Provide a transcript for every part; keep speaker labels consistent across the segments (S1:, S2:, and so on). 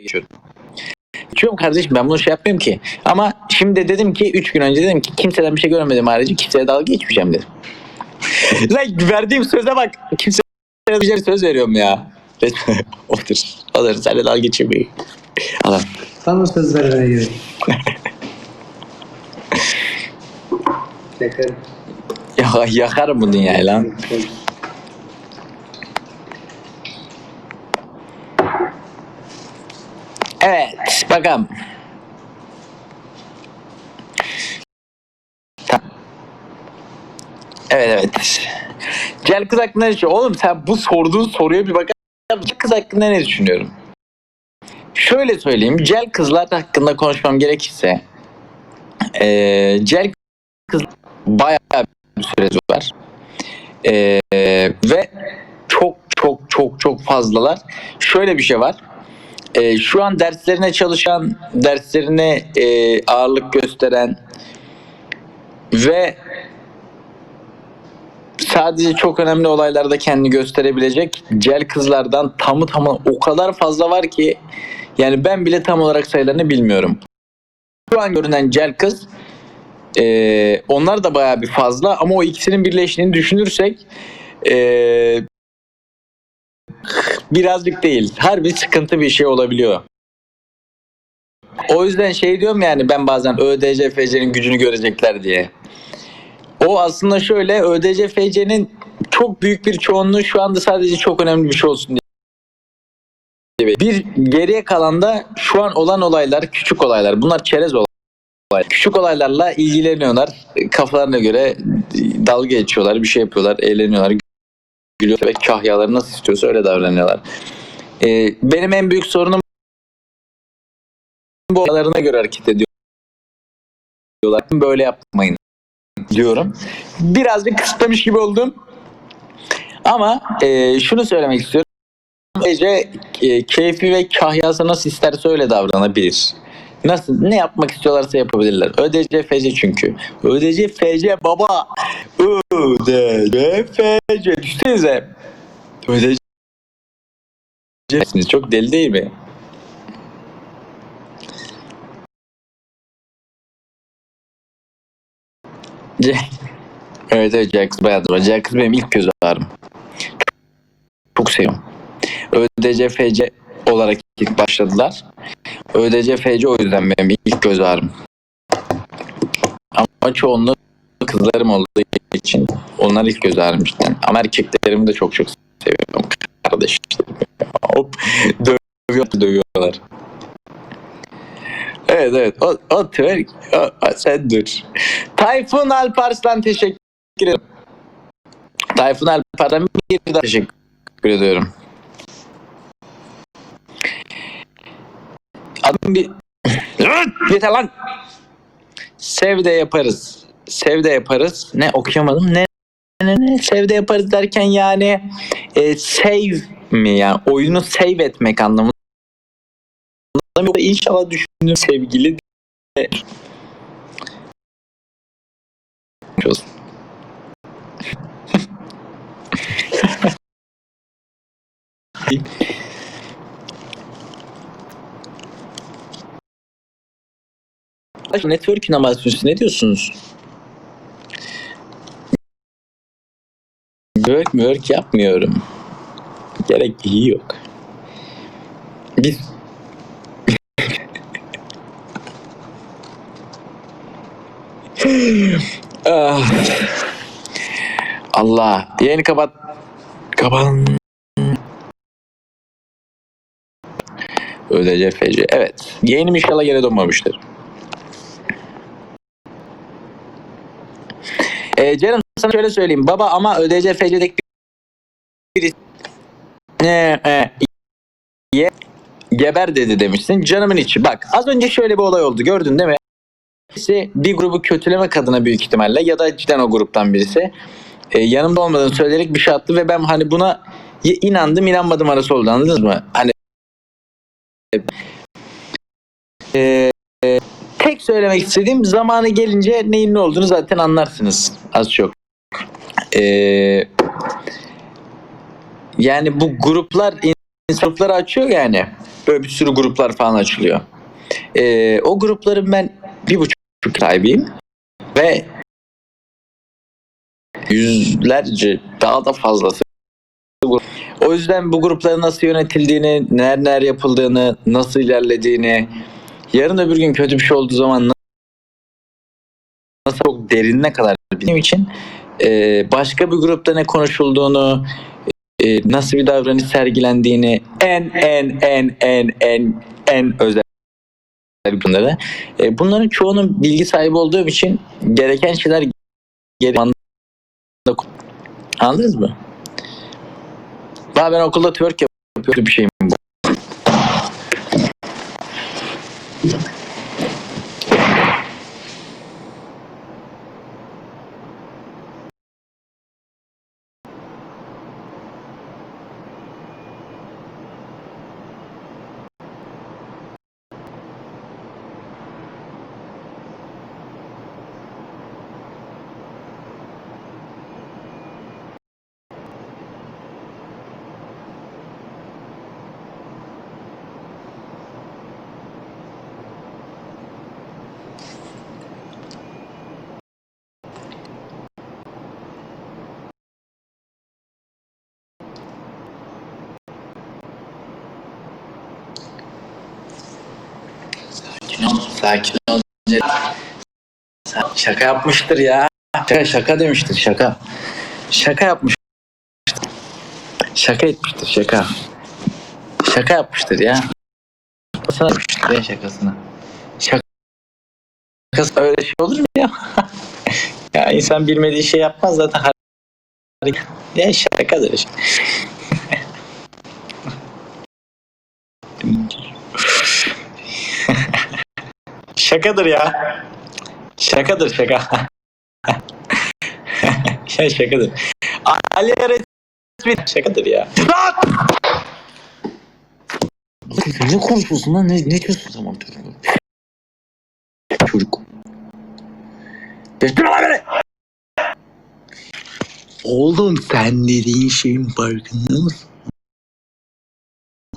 S1: geçiyorum. Geçiyorum kardeşim ben bunu şey yapmıyorum ki. Ama şimdi dedim ki 3 gün önce dedim ki kimseden bir şey görmedim harici kimseye dalga geçmeyeceğim dedim. Lan verdiğim söze bak. Kimseye bir söz veriyorum ya. Otur. Olur. Senle dalga geçmeyi. Allah.
S2: Sana söz vermene gerek. Yakarım.
S1: Ya, yakarım bu dünyayı lan. Evet. Bakalım. Evet evet. Gel kız hakkında ne düşünüyorsun? Oğlum sen bu sorduğun soruya bir bakar mısın? Kız hakkında ne düşünüyorum? Şöyle söyleyeyim. Cel kızlar hakkında konuşmam gerekirse eee Cel kız bayağı bir süreci var. Eee, ve çok çok çok çok fazlalar. Şöyle bir şey var. Eee, şu an derslerine çalışan, derslerine eee, ağırlık gösteren ve sadece çok önemli olaylarda kendini gösterebilecek cel kızlardan tamı tamı o kadar fazla var ki yani ben bile tam olarak sayılarını bilmiyorum. Şu an görünen cel kız ee, onlar da bayağı bir fazla ama o ikisinin birleştiğini düşünürsek ee, birazcık değil. Harbi sıkıntı bir şey olabiliyor. O yüzden şey diyorum yani ben bazen ÖDC FC'nin gücünü görecekler diye. O aslında şöyle ÖDC FC'nin çok büyük bir çoğunluğu şu anda sadece çok önemli bir şey olsun diye. Bir geriye kalan da şu an olan olaylar küçük olaylar. Bunlar çerez olaylar. Küçük olaylarla ilgileniyorlar. Kafalarına göre dalga geçiyorlar, bir şey yapıyorlar, eğleniyorlar, gülüyorlar ve kahyaları nasıl istiyorsa öyle davranıyorlar. Ee, benim en büyük sorunum bu olaylarına göre hareket ediyorlar. Böyle yapmayın diyorum. Birazcık kısıtlamış gibi oldum. Ama e, şunu söylemek istiyorum. Ece e, keyfi ve kahyası nasıl isterse öyle davranabilir. Nasıl ne yapmak istiyorlarsa yapabilirler. ÖDC FC çünkü. ÖDC FC baba. ÖDC FC. Düşünsenize. ÖDC Siz çok deli değil mi? Evet evet Jax bayağıdır. Jax benim ilk göz ağrım. Çok seviyorum. ÖDC FC olarak ilk başladılar. ÖDC FC o yüzden benim ilk göz ağrım. Ama çoğunluğu kızlarım olduğu için onlar ilk göz ağrım cidden. Ama erkeklerimi de çok çok seviyorum. Kardeşlerim. Hop dövüyor, dövüyorlar. Evet evet. O, o twerk. O, o, sen dur. Tayfun Alparslan teşekkür ederim. Tayfun Alparslan bir daha teşekkür ediyorum. Adım bir... Yeter lan! Sev de yaparız. Sev de yaparız. Ne okuyamadım. Ne ne ne sev de yaparız derken yani e, save mi yani oyunu save etmek anlamında. İnşallah düşündüğüm sevgili de olsun. Network inovasyonu ne diyorsunuz? Work work yapmıyorum. Gerek yok. Biz Ah. Allah. Yayını kapat. Kapan. ÖDC FC. Evet. Yayınım inşallah yere donmamıştır. Ee, canım sana şöyle söyleyeyim. Baba ama ÖDC FC'deki bir ne e, ye, geber dedi demişsin. Canımın içi. Bak az önce şöyle bir olay oldu. Gördün değil mi? birisi bir grubu kötülemek adına büyük ihtimalle ya da cidden o gruptan birisi e, yanımda olmadığını söyleyerek bir şey attı ve ben hani buna inandım inanmadım arası oldu anladınız mı? Hani e, e, tek söylemek istediğim zamanı gelince neyin ne olduğunu zaten anlarsınız az çok. E, yani bu gruplar grupları açıyor yani. Böyle bir sürü gruplar falan açılıyor. Ee, o grupların ben bir buçuk sahibiyim. Ve yüzlerce daha da fazlası. O yüzden bu grupların nasıl yönetildiğini, neler neler yapıldığını, nasıl ilerlediğini, yarın öbür gün kötü bir şey olduğu zaman nasıl çok derinine kadar bildiğim için e, başka bir grupta ne konuşulduğunu, e, nasıl bir davranış sergilendiğini en en en en en en özel bunları. E, bunların çoğunun bilgi sahibi olduğum için gereken şeyler geri Anladınız mı? Daha ben okulda twerk yapıyorum bir şeyim bu. Sakin ol, sakin ol. Şaka yapmıştır ya. Şaka, şaka demiştir, şaka. Şaka yapmıştır. Şaka etmiştir, şaka. Şaka yapmıştır ya. Şakasına yapmıştır ya şakasına. Şaka. Şakası öyle şey olur mu ya? ya insan bilmediği şey yapmaz zaten. Ya şakadır. Şakadır ya. Şakadır şaka. ya şakadır. Ali resmi şakadır ya. ne konuşuyorsun lan? Ne, ne diyorsun tamam. Çocuk. Geçme lan beni. Oğlum sen dediğin şeyin farkında mısın?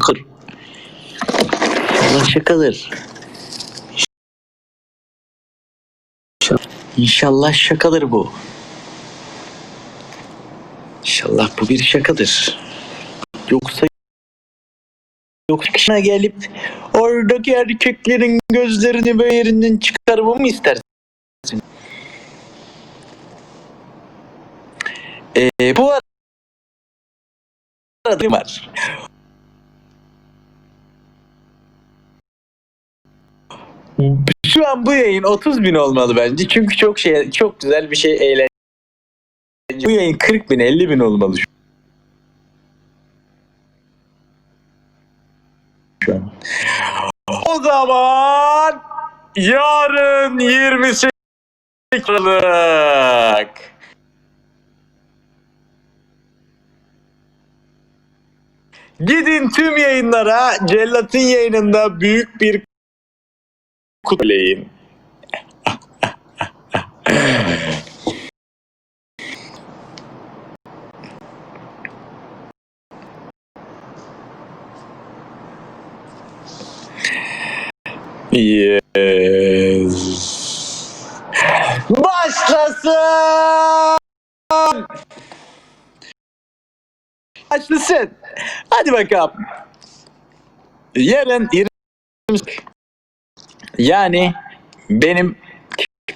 S1: Kır. Allah şakadır. İnşallah şakadır bu. İnşallah bu bir şakadır. Yoksa yoksa gelip oradaki erkeklerin gözlerini böyle yerinden çıkarmamı mı istersin? Ee, bu arada var. Şu an bu yayın 30 bin olmalı bence. Çünkü çok şey çok güzel bir şey eğlenceli. Bu yayın 40 bin 50 bin olmalı şu an. O zaman yarın 28 Aralık. Gidin tüm yayınlara Cellat'ın yayınında büyük bir kutlayın. Yes. Başlasın. Başlasın. Hadi bakalım. Yarın 20 yani benim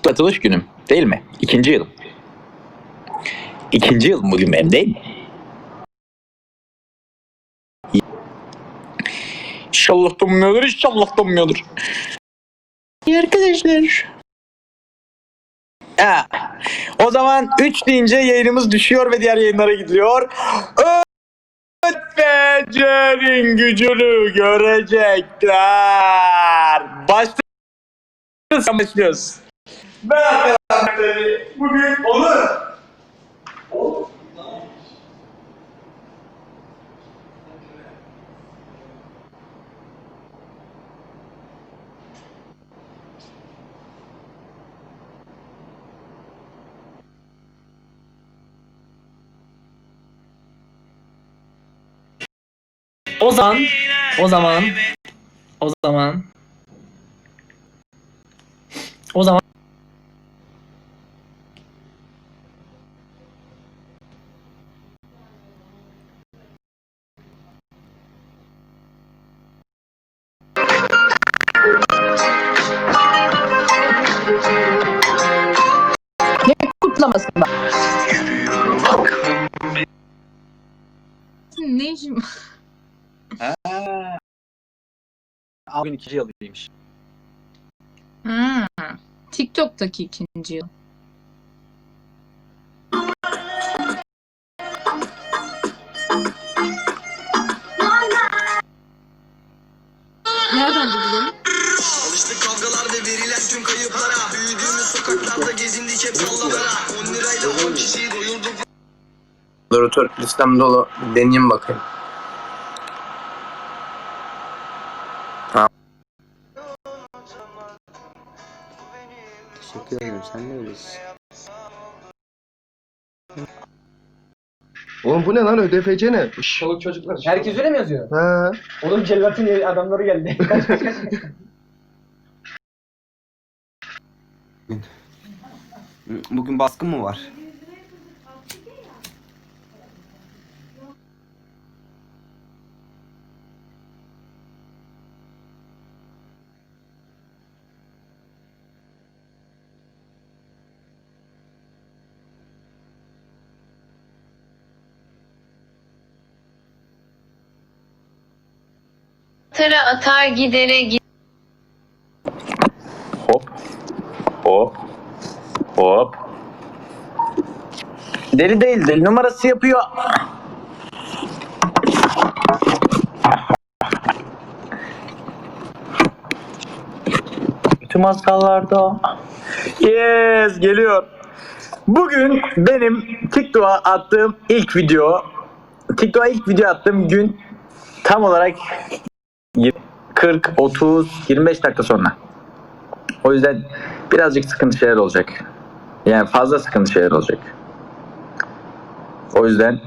S1: atılış günüm değil mi? İkinci yılım. İkinci yılım bugün benim değil mi? İnşallah donmuyordur, inşallah donmuyordur. İyi arkadaşlar. Ha, o zaman 3 deyince yayınımız düşüyor ve diğer yayınlara gidiliyor. Ötfece'nin gücünü görecekler. Başlıyoruz başlıyoruz. Merhaba arkadaşlar. Bugün Onur. Onur.
S3: O zaman, o zaman, o zaman o zaman
S4: kutlaması var. Ne işim?
S1: Bugün ikinci yılıymış.
S4: Ha, TikTok'taki ikinci yıl. Nereden buldun?
S5: Alıştık kavgalar ve verilen tüm kayıplara Büyüdüğümüz sokaklarda gezindik hep sallalara 10 lirayla 10 kişiyi doyurduk
S6: Moderatör listem dolu. Deneyeyim bakayım.
S7: Teşekkür ederim. Sen de öylesin.
S8: Oğlum bu ne lan ÖDFC ne?
S3: çoluk çocuklar. Herkes öyle mi yazıyor?
S8: Ha.
S3: Oğlum Cellat'ın adamları geldi. Kaç kaç kaç.
S7: Bugün baskın mı var?
S9: Tara atar gidere gidere.
S1: Hop. Hop. Hop. Deli değil, deli numarası yapıyor. Tüm masallarda. Yes, geliyor. Bugün benim TikTok'a attığım ilk video, TikTok'a ilk video attığım gün tam olarak 40, 30, 25 dakika sonra. O yüzden birazcık sıkıntı şeyler olacak. Yani fazla sıkıntı şeyler olacak. O yüzden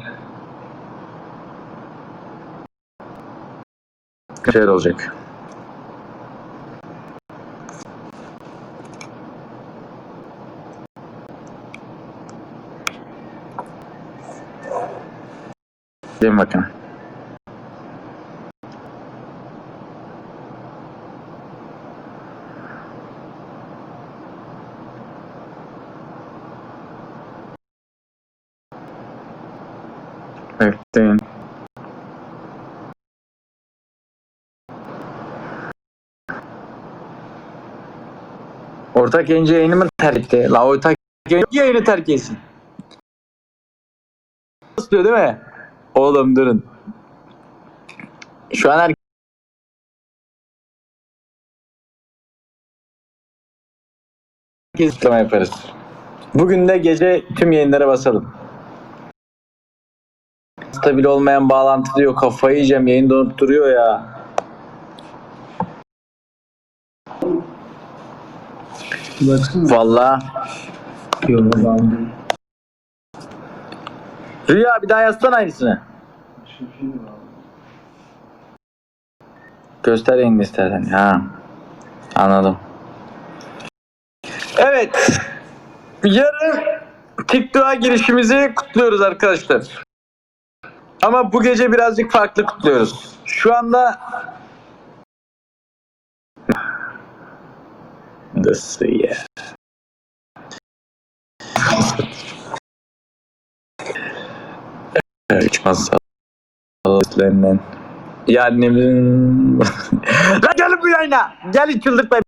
S1: şeyler olacak. Gelin bakın. Ortak yayıncı yayını mı terk etti? La ortak yayıncı yayını terk etsin. Islıyor değil mi? Oğlum durun. Şu an herkes tıklama yaparız. Bugün de gece tüm yayınlara basalım. Stabil olmayan bağlantı diyor. Kafayı yiyeceğim. Yayın donup duruyor ya. Valla. Rüya bir daha yazsana aynısını. Göster yayını istersen. Ha. Anladım. Evet. Yarın TikTok'a girişimizi kutluyoruz arkadaşlar. Ama bu gece birazcık farklı kutluyoruz. Şu anda Nasıl ya? Üç masal üzerinden. Yani Lan gelin bu yayına. Gelin çıldırtmayın.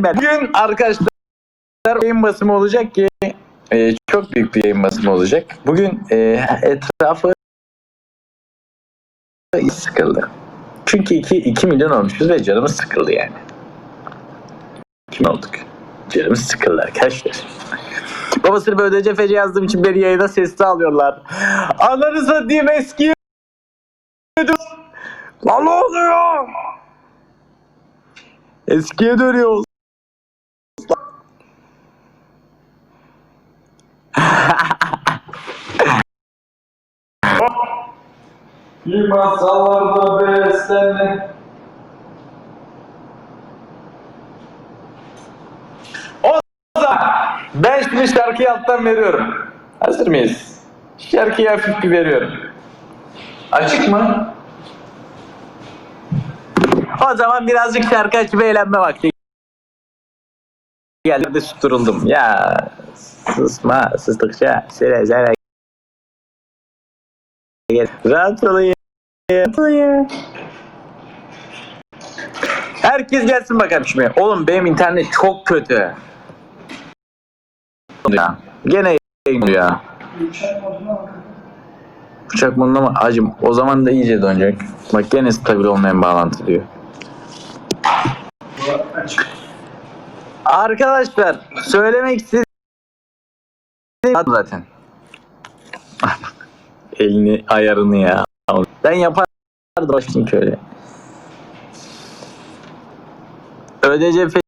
S1: Bugün arkadaşlar yayın basımı olacak ki e, çok büyük bir yayın basımı olacak. Bugün e, etrafı sıkıldı. Çünkü 2, 2 milyon olmuşuz ve canımız sıkıldı yani. Kim olduk? Canımız sıkıldı arkadaşlar. Babasını böyle CFC yazdığım için beni yayına sesli alıyorlar. Ananı satayım eski Lan ne oluyor? Eskiye dönüyoruz. Bir masallarda beslenme. O zaman ben şimdi şarkıyı alttan veriyorum. Hazır mıyız? Şarkıyı hafif bir veriyorum. Açık mı? O zaman birazcık şarkı açıp eğlenme vakti. Geldi de susturuldum. Ya susma, sustukça sere sere. Gel. Rahat olayım. Herkes gelsin bakalım şimdi. Oğlum benim internet çok kötü. Ya. Gene ya. Uçak moduna mı? Acım o zaman da iyice dönecek. Bak gene stabil olmayan bağlantı diyor. Arkadaşlar söylemek istediğim zaten. Elini ayarını ya. Ben yapardım başlayayım şöyle. ÖDC FC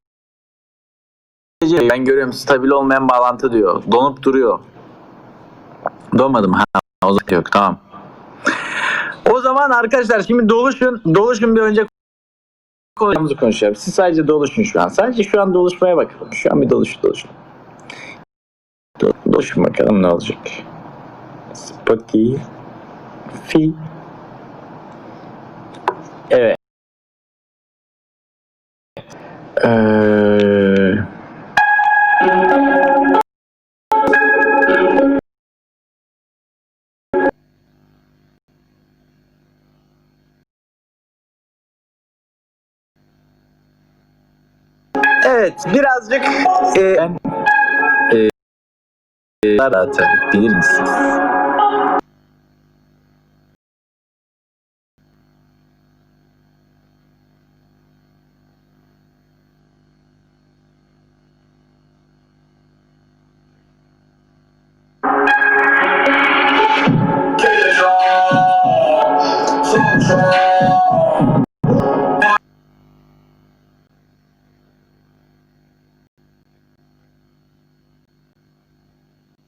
S1: ben görüyorum stabil olmayan bağlantı diyor. Donup duruyor. Donmadım ha. O zaman yok tamam. O zaman arkadaşlar şimdi doluşun. Doluşun bir önce konuşmamızı konuşalım. Siz sadece doluşun şu an. Sadece şu an doluşmaya bakalım. Şu an bir doluş doluşun. Do- Doluşun bakalım ne olacak. Spotify. Evet. Ee... birazcık e, ben e, e, zaten bilir misiniz?